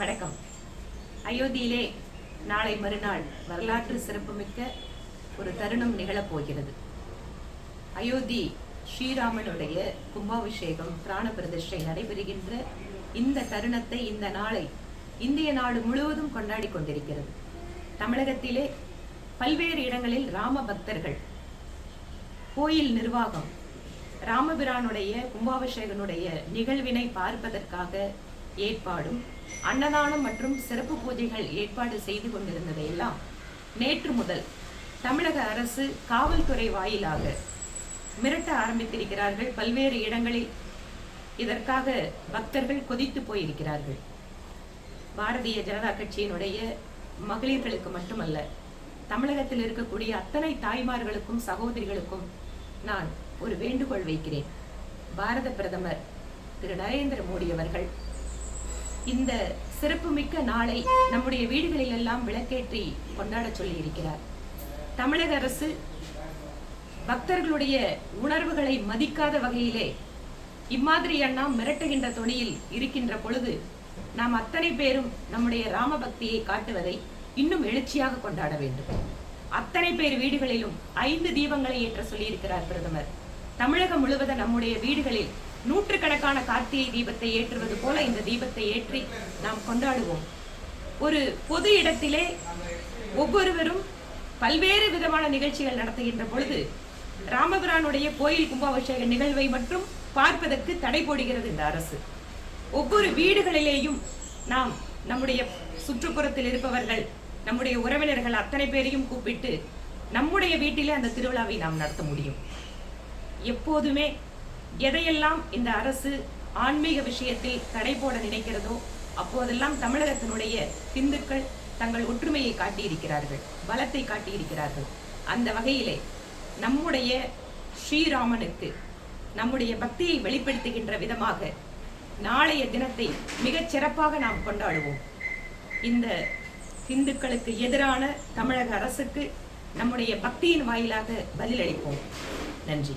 வணக்கம். அயோத்தியிலே நாளை மறுநாள் வரலாற்று சிறப்புமிக்க ஒரு தருணம் நிகழப்போகிறது. அயோத்தி ஸ்ரீராமனுடைய கும்பாபிஷேகம் பிராண பிரதிஷ்டை நடைபெறுகின்ற இந்த தருணத்தை இந்த நாளை இந்திய நாடு முழுவதும் கொண்டாடி கொண்டிருக்கிறது. தமிழகத்திலே பல்வேறு இடங்களில் ராம பக்தர்கள் கோயில் நிர்வாகம் ராமபிரானுடைய கும்பாபிஷேகனுடைய நிகழ்வினை பார்ப்பதற்காக ஏற்பாடும் அன்னதானம் மற்றும் சிறப்பு பூஜைகள் ஏற்பாடு செய்து கொண்டிருந்ததையெல்லாம் நேற்று முதல் தமிழக அரசு காவல்துறை வாயிலாக மிரட்ட ஆரம்பித்திருக்கிறார்கள். பல்வேறு இடங்களில் இதற்காக பக்தர்கள் கொதித்து போயிருக்கிறார்கள். பாரதிய ஜனதா கட்சியினுடைய மகளிர்களுக்கு மட்டுமல்ல தமிழகத்தில் இருக்கக்கூடிய அத்தனை தாய்மார்களுக்கும் சகோதரிகளுக்கும் நான் ஒரு வேண்டுகோள் வைக்கிறேன். பாரத பிரதமர் திரு நரேந்திர மோடி அவர்கள் இந்த சிறப்புமிக்க நாளை நம்முடைய வீடுகளில் எல்லாம் விளக்கேற்றி கொண்டாட சொல்லி இருக்கிறார் தமிழக அரசு பக்தர்களுடைய உணர்வுகளை மதிக்காத வகையிலே இம்மாதிரி எண்ணம் மிரட்டுகின்ற தொனியில் இருக்கின்ற பொழுது நாம் அத்தனை பேரும் நம்முடைய ராம பக்தியை காட்டுவதை இன்னும் எழுச்சியாக கொண்டாட வேண்டும். அத்தனை பேர் வீடுகளிலும் ஐந்து தீபங்களை ஏற்ற சொல்லியிருக்கிறார் பிரதமர். தமிழகம் முழுவதும் நம்முடைய வீடுகளில் நூற்றுக்கணக்கான கார்த்திகை தீபத்தை ஏற்றுவது போல இந்த தீபத்தை ஏற்றி நாம் கொண்டாடுவோம். ஒரு பொது இடத்திலே ஒவ்வொருவரும் பல்வேறு விதமான நிகழ்ச்சிகள் நடத்துகின்ற பொழுது ராமபிரானுடைய கோயில் கும்பாபிஷேக நிகழ்வை மட்டும் பார்ப்பதற்கு தடை போடுகிறது இந்த அரசு. ஒவ்வொரு வீடுகளிலேயும் நாம் நம்முடைய சுற்றுப்புறத்தில் இருப்பவர்கள் நம்முடைய உறவினர்கள் அத்தனை பேரையும் கூப்பிட்டு நம்முடைய வீட்டிலே அந்த திருவிழாவை நாம் நடத்த முடியும். எப்போதுமே எதையெல்லாம் இந்த அரசு ஆன்மீக விஷயத்தில் தடை போட நினைக்கிறதோ அப்போதெல்லாம் தமிழகத்தினுடைய இந்துக்கள் தங்கள் ஒற்றுமையை காட்டியிருக்கிறார்கள் பலத்தை காட்டியிருக்கிறார்கள். அந்த வகையிலே நம்முடைய ஸ்ரீராமனுக்கு நம்முடைய பக்தியை வெளிப்படுத்துகின்ற விதமாக நாளைய தினத்தை மிகச் சிறப்பாக நாம் கொண்டாடுவோம். இந்த இந்துக்களுக்கு எதிரான தமிழக அரசுக்கு நம்முடைய பக்தியின் வாயிலாக பதிலளிப்போம். நன்றி.